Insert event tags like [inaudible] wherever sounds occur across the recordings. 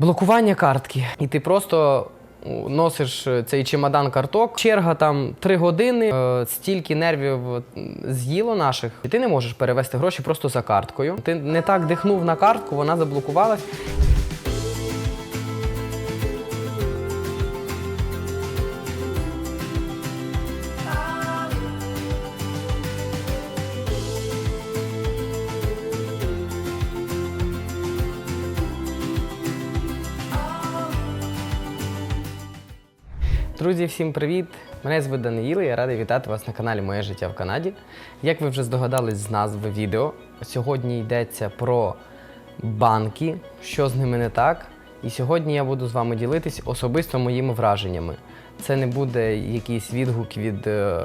Блокування картки. І ти просто носиш е, цей чемодан карток. Черга там 3 години, е, стільки нервів е, з'їло наших, і ти не можеш перевести гроші просто за карткою. Ти не так дихнув на картку, вона заблокувалась. Друзі, всім привіт! Мене звуть Даниїл, я радий вітати вас на каналі Моє життя в Канаді. Як ви вже здогадались з назви відео, сьогодні йдеться про банки, що з ними не так. І сьогодні я буду з вами ділитись особисто моїми враженнями. Це не буде якийсь відгук від е,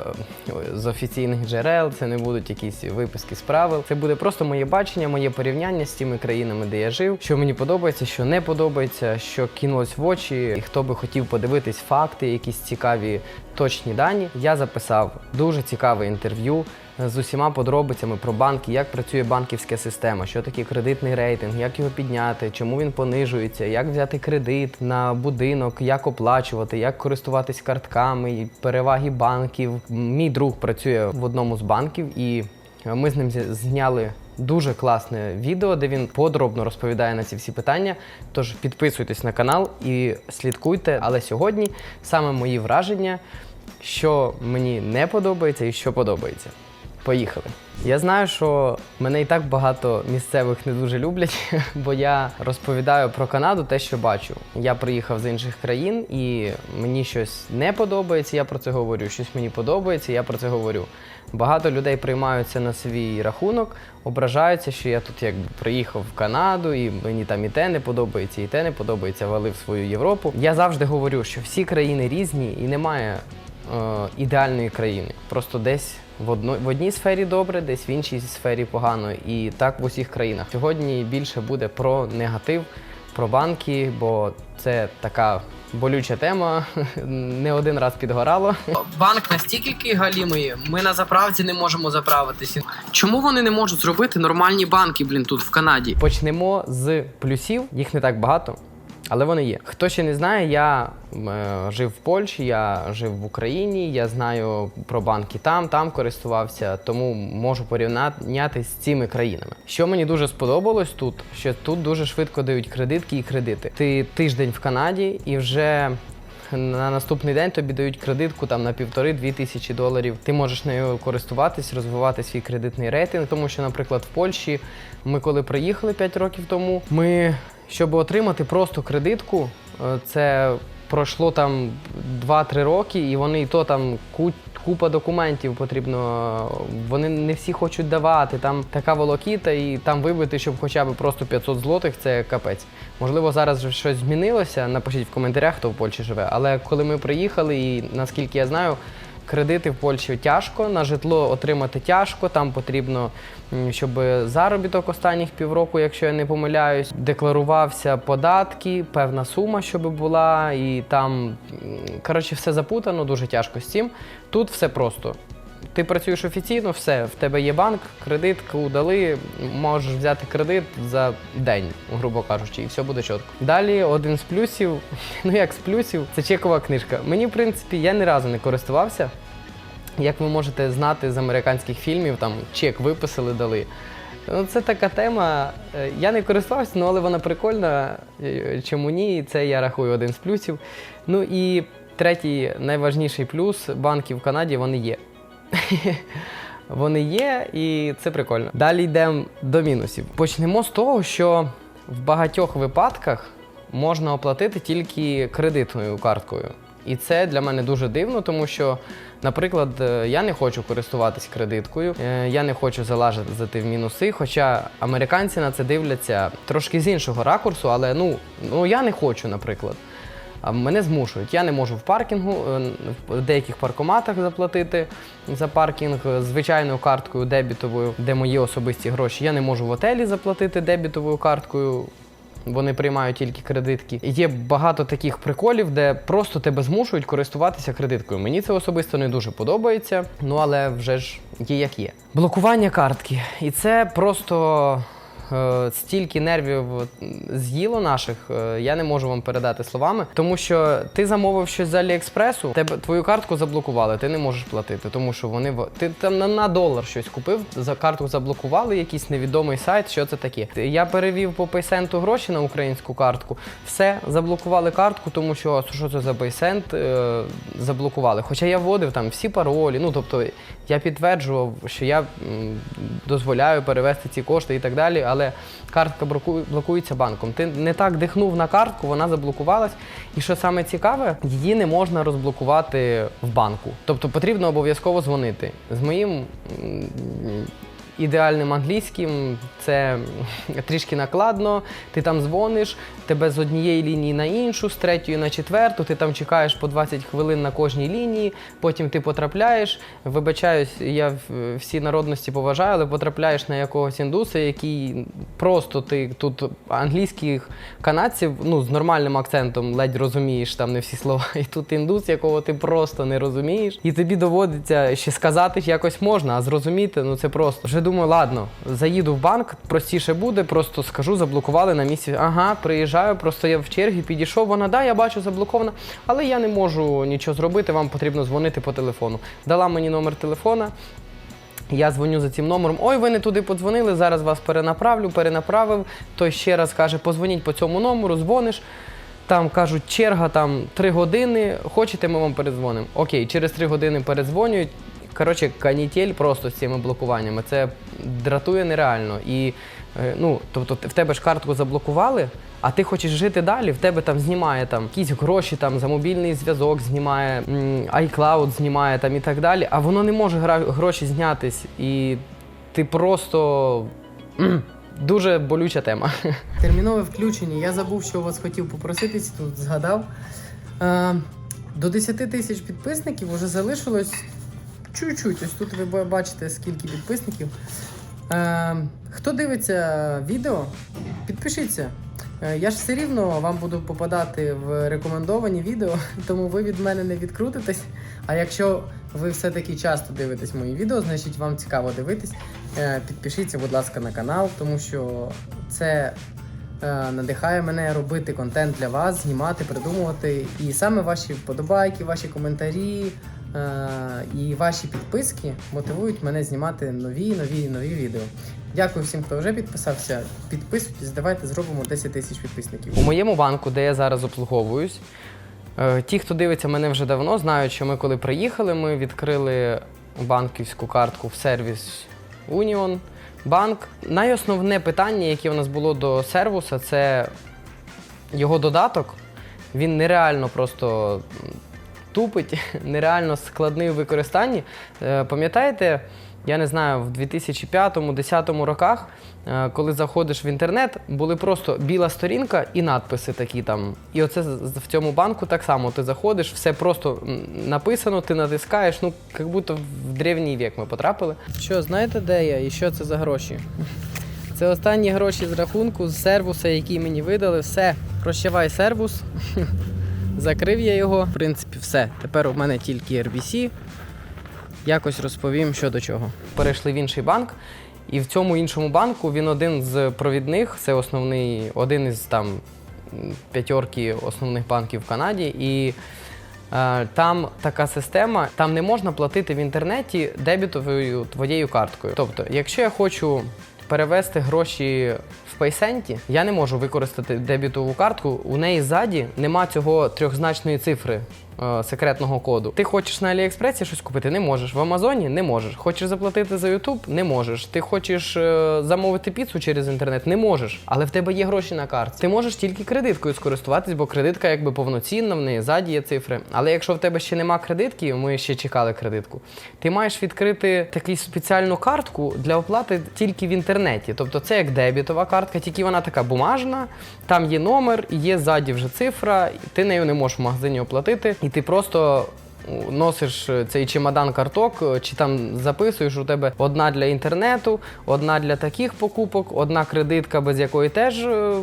з офіційних джерел, це не будуть якісь виписки з правил. Це буде просто моє бачення, моє порівняння з тими країнами, де я жив, що мені подобається, що не подобається, що кинулось в очі, і хто би хотів подивитись факти, якісь цікаві точні дані. Я записав дуже цікаве інтерв'ю з усіма подробицями про банки, як працює банківська система, що таке кредитний рейтинг, як його підняти, чому він понижується, як взяти кредит на будинок, як оплачувати, як користуватись картками, переваги банків. Мій друг працює в одному з банків, і ми з ним зняли. Дуже класне відео, де він подробно розповідає на ці всі питання. Тож підписуйтесь на канал і слідкуйте. Але сьогодні саме мої враження, що мені не подобається і що подобається. Поїхали. Я знаю, що мене і так багато місцевих не дуже люблять, [laughs] бо я розповідаю про Канаду те, що бачу. Я приїхав з інших країн і мені щось не подобається, я про це говорю. Щось мені подобається, я про це говорю. Багато людей приймаються на свій рахунок, ображаються, що я тут якби приїхав в Канаду, і мені там і те не подобається, і те не подобається, валив свою Європу. Я завжди говорю, що всі країни різні і немає е, ідеальної країни. Просто десь в, одно, в одній сфері добре, десь в іншій сфері погано. І так в усіх країнах. Сьогодні більше буде про негатив, про банки, бо це така болюча тема. [laughs] Не один раз підгорало. Банк настільки галімий, ми на заправці не можемо заправитися. Чому вони не можуть зробити нормальні банки, блін, тут в Канаді? Почнемо з плюсів, їх не так багато. Але вони є. Хто ще не знає, я е, жив в Польщі, я жив в Україні, я знаю про банки там, там користувався, тому можу порівняти з цими країнами. Що мені дуже сподобалось тут, що тут дуже швидко дають кредитки і кредити. Ти тиждень в Канаді і вже. На наступний день тобі дають кредитку там на півтори-дві тисячі доларів. Ти можеш нею користуватись, розвивати свій кредитний рейтинг. Тому що, наприклад, в Польщі ми коли приїхали 5 років тому, ми щоб отримати просто кредитку, е, це пройшло там 2-3 роки, і вони і то там купа документів потрібно. Вони не всі хочуть давати. Там така волокіта, і там вибити, щоб хоча б просто 500 злотих, це капець. Можливо, зараз вже щось змінилося. Напишіть в коментарях, хто в Польщі живе. Але коли ми приїхали, і наскільки я знаю. Кредити в Польщі тяжко, на житло отримати тяжко. Там потрібно, щоб заробіток останніх півроку, якщо я не помиляюсь, декларувався податки, певна сума, щоб була, і там коротше все запутано, дуже тяжко з цим. Тут все просто. Ти працюєш офіційно, все, в тебе є банк, кредитку дали, можеш взяти кредит за день, грубо кажучи, і все буде чітко. Далі один з плюсів, [laughs] ну як з плюсів, це чекова книжка. Мені, в принципі, я ні разу не користувався. Як ви можете знати з американських фільмів, там чек виписали, дали. Ну, це така тема. Е, Я не користувався, ну, але вона прикольна. Е, Чому ні? Це я рахую один з плюсів. Ну і третій найважніший плюс банків в Канаді вони є. [laughs] Вони є, і це прикольно. Далі йдемо до мінусів. Почнемо з того, що в багатьох випадках можна оплатити тільки кредитною карткою. І це для мене дуже дивно, тому що, наприклад, е, я не хочу користуватись кредиткою, е, я не хочу залазити в мінуси. Хоча американці на це дивляться трошки з іншого ракурсу, але ну, ну я не хочу, наприклад. Мене змушують. Я не можу в паркінгу, е, в деяких паркоматах заплатити за паркінг звичайною карткою дебітовою, де мої особисті гроші. Я не можу в отелі заплатити дебітовою карткою. Вони приймають тільки кредитки. Є багато таких приколів, де просто тебе змушують користуватися кредиткою. Мені це особисто не дуже подобається, ну але вже ж є як є. Блокування картки. І це просто стільки нервів з'їло наших, е, я не можу вам передати словами, тому що ти замовив щось з Аліекспресу, тебе твою картку заблокували, ти не можеш платити, тому що вони ти там на, долар щось купив, за картку заблокували, якийсь невідомий сайт. Що це таке? Я перевів по пейсенту гроші на українську картку, все заблокували картку, тому що що це за пейсент е, заблокували. Хоча я вводив там всі паролі, ну тобто я підтверджував, що я дозволяю перевести ці кошти і так далі, але картка блокується банком. Ти не так дихнув на картку, вона заблокувалась. І що саме цікаве, її не можна розблокувати в банку. Тобто потрібно обов'язково дзвонити. З моїм ідеальним англійським це трішки накладно. Ти там дзвониш, тебе з однієї лінії на іншу, з третьої на четверту, ти там чекаєш по 20 хвилин на кожній лінії, потім ти потрапляєш. Вибачаюсь, я всі народності поважаю, але потрапляєш на якогось індуса, який просто ти тут англійських канадців ну, з нормальним акцентом ледь розумієш там не всі слова. І тут індус, якого ти просто не розумієш, і тобі доводиться ще сказати якось можна, а зрозуміти ну це просто. Думаю, ладно, заїду в банк, простіше буде, просто скажу, заблокували на місці. Ага, приїжджаю, просто я в чергі підійшов. Вона да, я бачу, заблокована, але я не можу нічого зробити. Вам потрібно дзвонити по телефону. Дала мені номер телефона. Я дзвоню за цим номером. Ой, ви не туди подзвонили, зараз вас перенаправлю, перенаправив. Той ще раз каже, позвоніть по цьому номеру, дзвониш. Там кажуть, черга там 3 години. Хочете, ми вам передзвонимо. Окей, через 3 години передзвонюють. Коротше, канітель просто з цими блокуваннями. Це дратує нереально. І е, ну, тобто, в тебе ж картку заблокували, а ти хочеш жити далі, в тебе там знімає там якісь гроші там за мобільний зв'язок, знімає iCloud знімає там і так далі. А воно не може гроші знятись, і ти просто дуже болюча тема. [laughs] Термінове включення. Я забув, що у вас хотів попроситись, тут згадав. Е, до 10 тисяч підписників вже залишилось чуть-чуть. Ось тут ви бачите, скільки підписників. Е, хто дивиться відео, підпишіться. Е, Я ж все рівно вам буду попадати в рекомендовані відео, [laughs] тому ви від мене не відкрутитесь. А якщо ви все-таки часто дивитесь мої відео, значить вам цікаво дивитись. Е, Підпишіться, будь ласка, на канал, тому що це е, надихає мене робити контент для вас, знімати, придумувати. І саме ваші вподобайки, ваші коментарі і ваші підписки мотивують мене знімати нові, нові, нові відео. Дякую всім, хто вже підписався. Підписуйтесь, давайте зробимо 10 тисяч підписників. У моєму банку, де я зараз обслуговуюсь, е, ті, хто дивиться мене вже давно, знають, що ми коли приїхали, ми відкрили банківську картку в сервіс Union Банк. Найосновне питання, яке у нас було до сервуса, це його додаток. Він нереально просто тупить, [laughs] нереально складний у використанні. Е, Пам'ятаєте, я не знаю, в 2005-2010 роках, е, коли заходиш в інтернет, були просто біла сторінка і надписи такі там. І оце в цьому банку так само. Ти заходиш, все просто написано, ти натискаєш, ну, як будто в древній вік ми потрапили. Що, знаєте, де я і що це за гроші? Це останні гроші з рахунку, з сервуса, який мені видали. Все, прощавай сервус. [laughs] Закрив я його. В принципі, все. Тепер у мене тільки RBC. Якось розповім, що до чого. Перейшли в інший банк, і в цьому іншому банку він один з провідних, це основний, один із там м, п'ятерки основних банків в Канаді. І е, там така система, там не можна платити в інтернеті дебітовою твоєю карткою. Тобто, якщо я хочу перевести гроші в пейсенті, я не можу використати дебітову картку. У неї ззаді нема цього трьохзначної цифри. Е, Секретного коду. Ти хочеш на Аліекспресі щось купити? Не можеш. В Амазоні не можеш. Хочеш заплатити за Ютуб? Не можеш. Ти хочеш е, замовити піцу через інтернет? Не можеш. Але в тебе є гроші на карті. Ти можеш тільки кредиткою скористуватись, бо кредитка якби повноцінна, в неї ззаді є цифри. Але якщо в тебе ще нема кредитки, ми ще чекали кредитку. Ти маєш відкрити таку спеціальну картку для оплати тільки в інтернеті. Тобто це як дебітова картка, тільки вона така бумажна, там є номер, є ззаді вже цифра, ти нею не можеш в магазині оплатити, і ти просто. Носиш е, цей чемодан карток, е, чи там записуєш у тебе одна для інтернету, одна для таких покупок, одна кредитка, без якої теж е,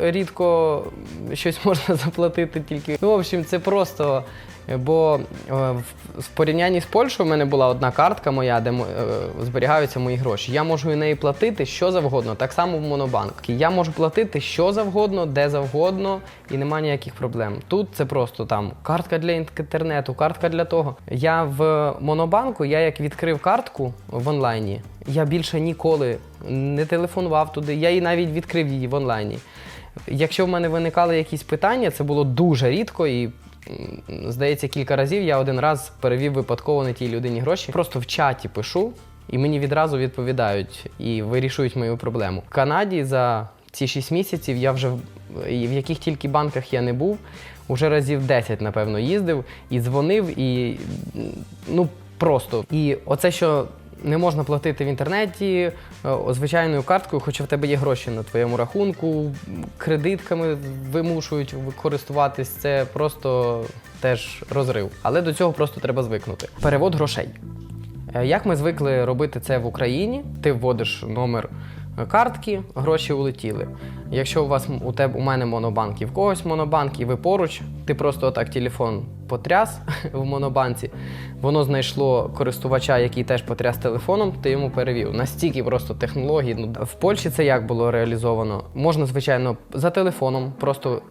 рідко щось [laughs] можна заплатити. Тільки ну, в общем, це просто Е, Бо е, в порівнянні з Польщею в мене була одна картка моя, де е, зберігаються мої гроші. Я можу і неї платити що завгодно, так само в Монобанк. Я можу платити що завгодно, де завгодно, і немає ніяких проблем. Тут це просто там картка для інтернету, картка для того. Я в Монобанку, я як відкрив картку в онлайні, я більше ніколи не телефонував туди. Я і навіть відкрив її в онлайні. Якщо в мене виникали якісь питання, це було дуже рідко і. Здається, кілька разів я один раз перевів випадково не тій людині гроші. Просто в чаті пишу, і мені відразу відповідають і вирішують мою проблему. В Канаді за ці 6 місяців я вже в- яких тільки банках я не був, уже разів 10, напевно, їздив і дзвонив, і ну просто. І оце, що не можна платити в інтернеті е, звичайною карткою, хоча в тебе є гроші на твоєму рахунку, кредитками вимушують користуватись, це просто теж розрив. Але до цього просто треба звикнути. Перевод грошей. Е, Як ми звикли робити це в Україні, ти вводиш номер картки, гроші улетіли. Якщо у вас у тебе у мене монобанк і в когось монобанк, і ви поруч, ти просто отак телефон потряс [laughs] в монобанці, воно знайшло користувача, який теж потряс телефоном, ти йому перевів. Настільки просто технологій. Ну, в Польщі це як було реалізовано? Можна, звичайно, за телефоном, просто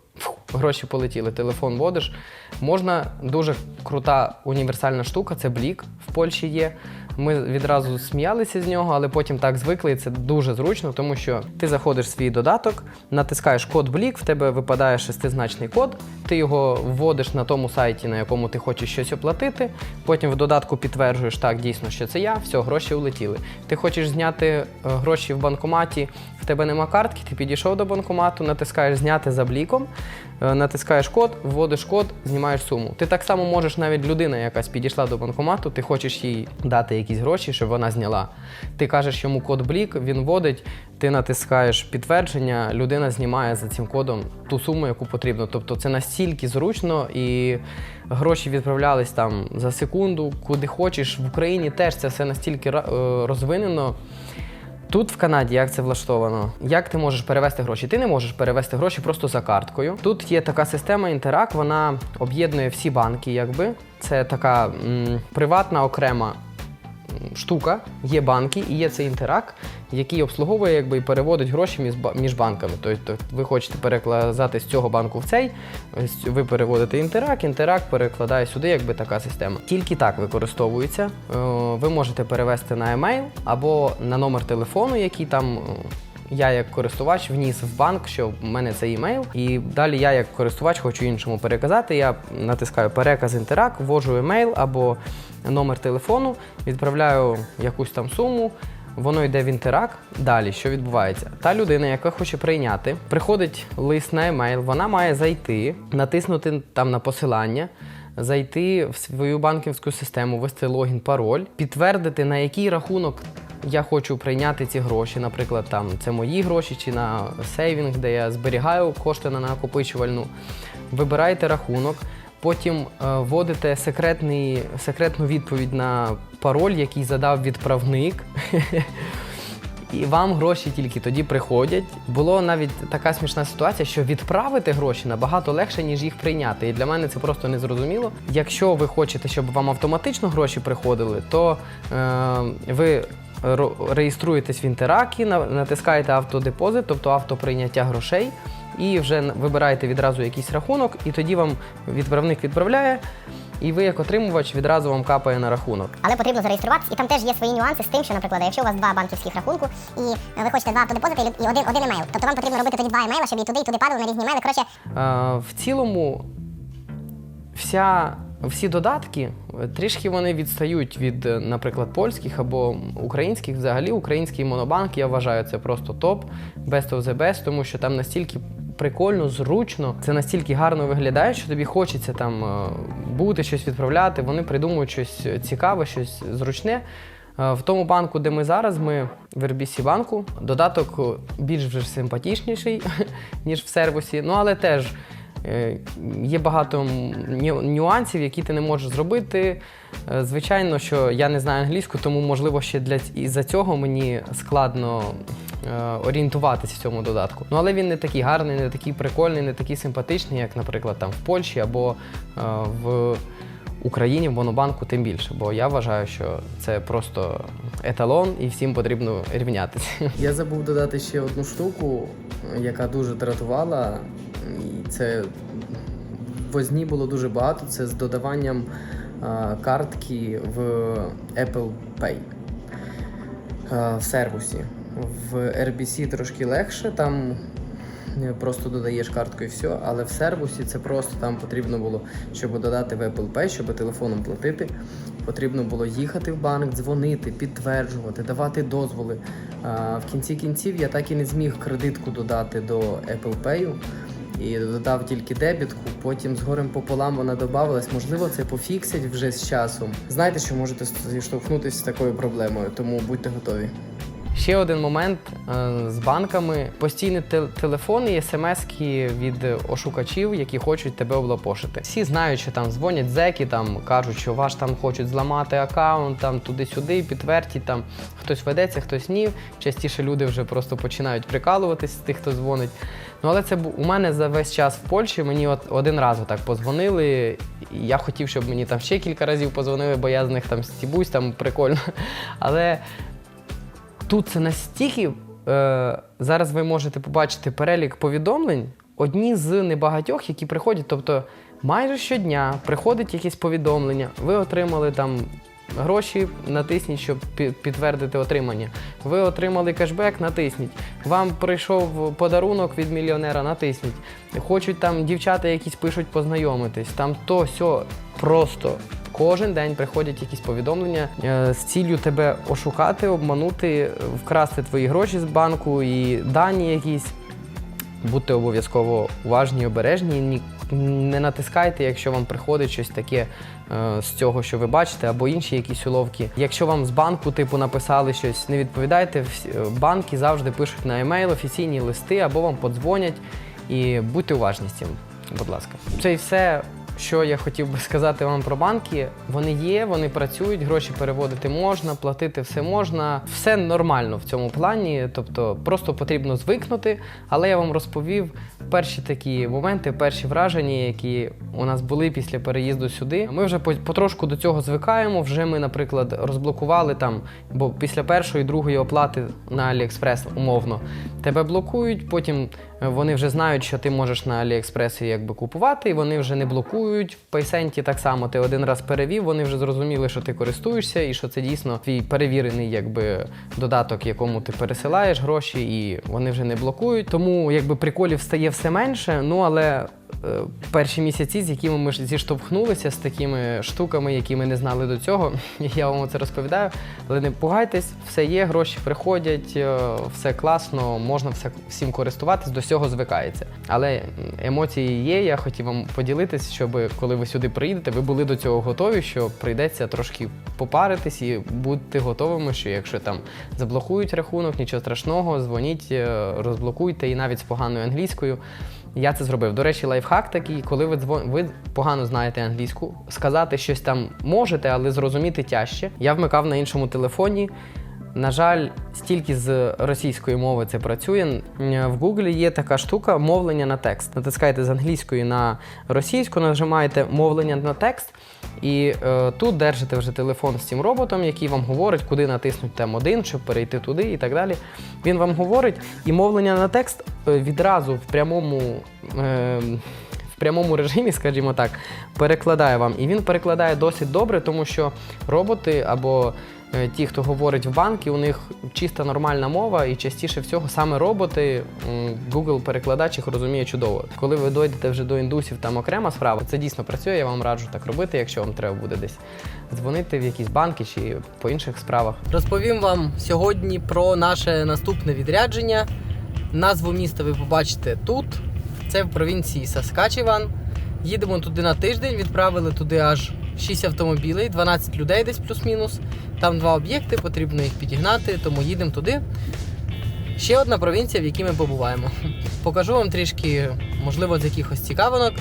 гроші полетіли, телефон водиш. Можна дуже крута універсальна штука, це блік в Польщі є. Ми відразу сміялися з нього, але потім так звикли, і це дуже зручно, тому що ти заходиш в свій додаток, натискаєш код Блік, в тебе випадає шестизначний код, ти його вводиш на тому сайті, на якому ти хочеш щось оплатити. Потім в додатку підтверджуєш, так, дійсно, що це я, все, гроші улетіли. Ти хочеш зняти е, гроші в банкоматі, в тебе нема картки, ти підійшов до банкомату, натискаєш зняти за бліком, е, натискаєш код, вводиш код, знімаєш суму. Ти так само можеш, навіть людина, якась підійшла до банкомату, ти хочеш їй дати якісь гроші, щоб вона зняла. Ти кажеш йому код блік, він вводить, ти натискаєш підтвердження, людина знімає за цим кодом ту суму, яку потрібно. Тобто це настільки зручно і гроші відправлялись там за секунду, куди хочеш. В Україні теж це все настільки е, розвинено. Тут в Канаді як це влаштовано? Як ти можеш перевести гроші? Ти не можеш перевести гроші просто за карткою. Тут є така система Інтерак, вона об'єднує всі банки, якби. Це така м, приватна окрема штука. Є банки і є цей інтерак, який обслуговує якби, і переводить гроші між, банками. Тобто ви хочете перекладати з цього банку в цей, ви переводите інтерак, інтерак перекладає сюди, якби така система. Тільки так використовується. Е, Ви можете перевести на емейл або на номер телефону, який там. е, Я як користувач вніс в банк, що в мене це імейл, і далі я як користувач хочу іншому переказати. Я натискаю переказ інтерак, ввожу емейл або номер телефону, відправляю якусь там суму. Воно йде в інтерак. Далі що відбувається? Та людина, яка хоче прийняти, приходить лист на емейл, вона має зайти, натиснути там на посилання, зайти в свою банківську систему, ввести логін, пароль, підтвердити, на який рахунок я хочу прийняти ці гроші. Наприклад, там це мої гроші чи на сейвінг, де я зберігаю кошти на накопичувальну. Вибирайте рахунок. Потім е, вводите секретний, секретну відповідь на пароль, який задав відправник. [laughs] І вам гроші тільки тоді приходять. Було навіть така смішна ситуація, що відправити гроші набагато легше, ніж їх прийняти. І для мене це просто незрозуміло. Якщо ви хочете, щоб вам автоматично гроші приходили, то е, ви реєструєтесь в інтеракі, на- натискаєте автодепозит, тобто автоприйняття грошей, і вже вибираєте відразу якийсь рахунок, і тоді вам відправник відправляє. І ви, як отримувач, відразу вам капає на рахунок. Але потрібно зареєструватися, і там теж є свої нюанси з тим, що, наприклад, якщо у вас два банківських рахунку, і е, ви хочете два автодепозити і один, один емейл, тобто вам потрібно робити тоді два емейла, щоб і туди, і туди падали на різні емейли. Коротше, Е, В цілому, вся, всі додатки е, трішки вони відстають від, е, наприклад, польських або українських. Взагалі, український монобанк, я вважаю, це просто топ, best of the best, тому що там настільки. Прикольно, зручно, це настільки гарно виглядає, що тобі хочеться там е, бути, щось відправляти. Вони придумують щось цікаве, щось зручне. Е, В тому банку, де ми зараз, ми в RBC банку. Додаток е, більш вже симпатичніший, [laughs] ніж в сервісі. Ну але теж є багато нюансів, які ти не можеш зробити. Звичайно, що я не знаю англійську, тому можливо ще для із-за цього мені складно е, орієнтуватись в цьому додатку. Ну але він не такий гарний, не такий прикольний, не такий симпатичний, як, наприклад, там в Польщі або е, в Україні в Монобанку, тим більше. Бо я вважаю, що це просто еталон і всім потрібно рівнятися. [laughs] Я забув додати ще одну штуку, яка дуже дратувала, і це возні було дуже багато. Це з додаванням а, картки в Apple Pay в сервісі. В RBC трошки легше, там е, просто додаєш картку і все, але в сервісі це просто там потрібно було, щоб додати в Apple Pay, щоб телефоном платити. Потрібно було їхати в банк, дзвонити, підтверджувати, давати дозволи. А, в кінці кінців я так і не зміг кредитку додати до Apple Pay. І додав тільки дебітку, потім з горем пополам вона додавалась. Можливо, це пофіксять вже з часом. Знаєте, що можете зіштовхнутися з такою проблемою, тому будьте готові. Ще один момент е, з банками: постійні те- телефони і смски від ошукачів, які хочуть тебе облапошити. Всі знають, що там дзвонять зеки, там кажуть, що ваш там хочуть зламати аккаунт, там туди-сюди, підтвердіть, там хтось ведеться, хтось ні. Частіше люди вже просто починають прикалуватись з тих, хто дзвонить. Ну але це у мене за весь час в Польщі мені от один раз отак позвонили. І я хотів, щоб мені там ще кілька разів позвонили, бо я з них там стібусь, там прикольно. Але тут це настільки. Е, зараз ви можете побачити перелік повідомлень, одні з небагатьох, які приходять. Тобто майже щодня приходить якесь повідомлення, ви отримали там. Гроші натисніть, щоб підтвердити отримання. Ви отримали кешбек, натисніть. Вам прийшов подарунок від мільйонера, натисніть. Хочуть там дівчата якісь пишуть познайомитись. Там то сьо просто Кожен день приходять якісь повідомлення е, з ціллю тебе ошукати, обманути, вкрасти твої гроші з банку і дані якісь. Будьте обов'язково уважні обережні. Не натискайте, якщо вам приходить щось таке е, з цього, що ви бачите, або інші якісь уловки. Якщо вам з банку типу написали щось, не відповідайте. Е, Банки завжди пишуть на емейл офіційні листи або вам подзвонять. І будьте уважні з цим, будь ласка. Це і все, що я хотів би сказати вам про банки. Вони є, вони працюють, гроші переводити можна, платити все можна. Все нормально в цьому плані. Тобто просто потрібно звикнути. Але я вам розповів перші такі моменти, перші враження, які у нас були після переїзду сюди. Ми вже по- потрошку до цього звикаємо. Вже ми, наприклад, розблокували там, бо після першої, другої оплати на AliExpress умовно тебе блокують. Потім вони вже знають, що ти можеш на Аліекспресі якби купувати, і вони вже не блокують. В Пейсенті так само ти один раз перевів, вони вже зрозуміли, що ти користуєшся, і що це дійсно твій перевірений якби додаток, якому ти пересилаєш гроші, і вони вже не блокують. Тому якби приколів стає все менше. Ну але е, перші місяці, з якими ми зіштовхнулися з такими штуками, які ми не знали до цього, [laughs] я вам це розповідаю. Але не пугайтесь, все є, гроші приходять, е, все класно, можна все всім користуватись, до всього звикається. Але емоції є. Я хотів вам поділитись, щоб коли ви сюди приїдете, ви були до цього готові, що прийдеться трошки попаритись і бути готовими, що якщо там заблокують рахунок, нічого страшного, дзвоніть, е, розблокуйте і навіть з поганою англійською. Я це зробив. До речі, лайфхак такий, коли ви дзвон... ви погано знаєте англійську, сказати щось там можете, але зрозуміти тяжче. Я вмикав на іншому телефоні. На жаль, стільки з російської мови це працює. В Google є така штука мовлення на текст. Натискаєте з англійської на російську, нажимаєте мовлення на текст, і е, тут держите вже телефон з цим роботом, який вам говорить, куди натиснути тем 1, щоб перейти туди і так далі. Він вам говорить, і мовлення на текст е, відразу в прямому. Е, в прямому режимі, скажімо так, перекладає вам. І він перекладає досить добре, тому що роботи або ті, хто говорить в банки, у них чиста нормальна мова, і частіше всього саме роботи, Google перекладач їх розуміє чудово. Коли ви дойдете вже до індусів, там окрема справа, це дійсно працює. Я вам раджу так робити, якщо вам треба буде десь дзвонити в якісь банки чи по інших справах. Розповім вам сьогодні про наше наступне відрядження. Назву міста ви побачите тут. Це в провінції Саскачеван. Їдемо туди на тиждень, відправили туди аж 6 автомобілей, 12 людей десь плюс-мінус. Там два об'єкти, потрібно їх підігнати, тому їдемо туди. Ще одна провінція, в якій ми побуваємо. [laughs] Покажу вам трішки, можливо, з якихось цікавинок.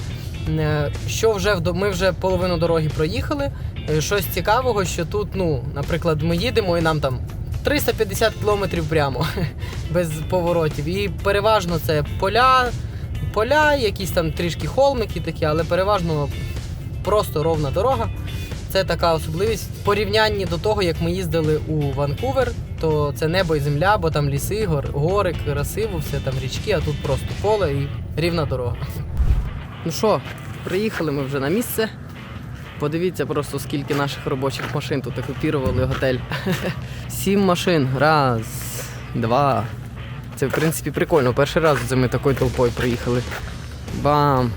Е, Що вже ми вже половину дороги проїхали. Е, Щось цікавого, що тут, ну, наприклад, ми їдемо і нам там 350 кілометрів прямо, [laughs] без поворотів. І переважно це поля, поля, якісь там трішки холмики такі, але переважно просто ровна дорога. Це така особливість в порівнянні до того, як ми їздили у Ванкувер, то це небо і земля, бо там ліси, гор, гори, красиво, все там річки, а тут просто поле і рівна дорога. Ну що, приїхали ми вже на місце. Подивіться просто, скільки наших робочих машин тут окупірували готель. [laughs] Сім машин. Раз, два. Це в принципі прикольно. Перший раз ми такою толпою приїхали. Бам!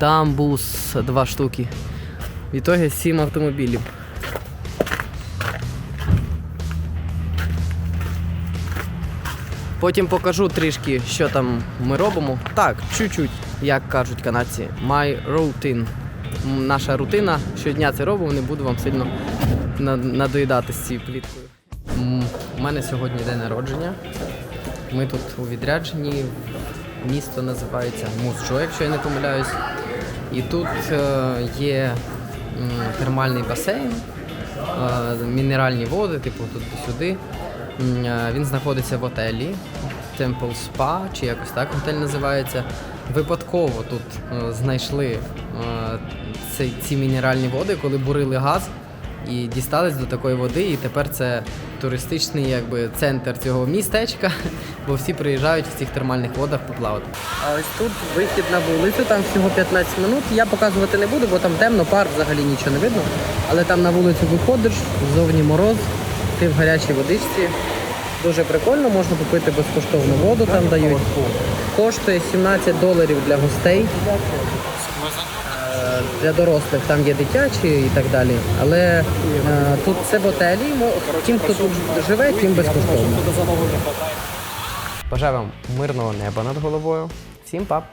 Там бус два штуки. В ітогі сім автомобілів. Потім покажу трішки, що там ми робимо. Так, чуть-чуть, як кажуть канадці, my routine. Наша рутина. Щодня це робимо, не буду вам сильно надоїдати з цією пліткою. У мене сьогодні день народження. Ми тут у відрядженні. Місто називається Мусджо, якщо я не помиляюсь. І тут е, є термальний басейн, е, мінеральні води, типу тут-сюди. Е, Він знаходиться в готелі Temple Spa, чи якось так готель називається. Випадково тут знайшли ці мінеральні води, коли бурили газ і дістались до такої води, і тепер це туристичний якби, центр цього містечка, [laughs] бо всі приїжджають в цих термальних водах поплавати. А ось тут вихід на вулицю, там всього 15 минут. Я показувати не буду, бо там темно, пар взагалі нічого не видно. Але там на вулицю виходиш, зовні мороз, ти в гарячій водичці. Дуже прикольно, можна попити безкоштовну воду, там дають. Коштує 17 доларів для гостей. Для дорослих там є дитячі і так далі. Але е, тут це ботелі, Тим, хто тут живе, тим безкоштовно. Бажаю вам мирного неба над головою. Всім пап!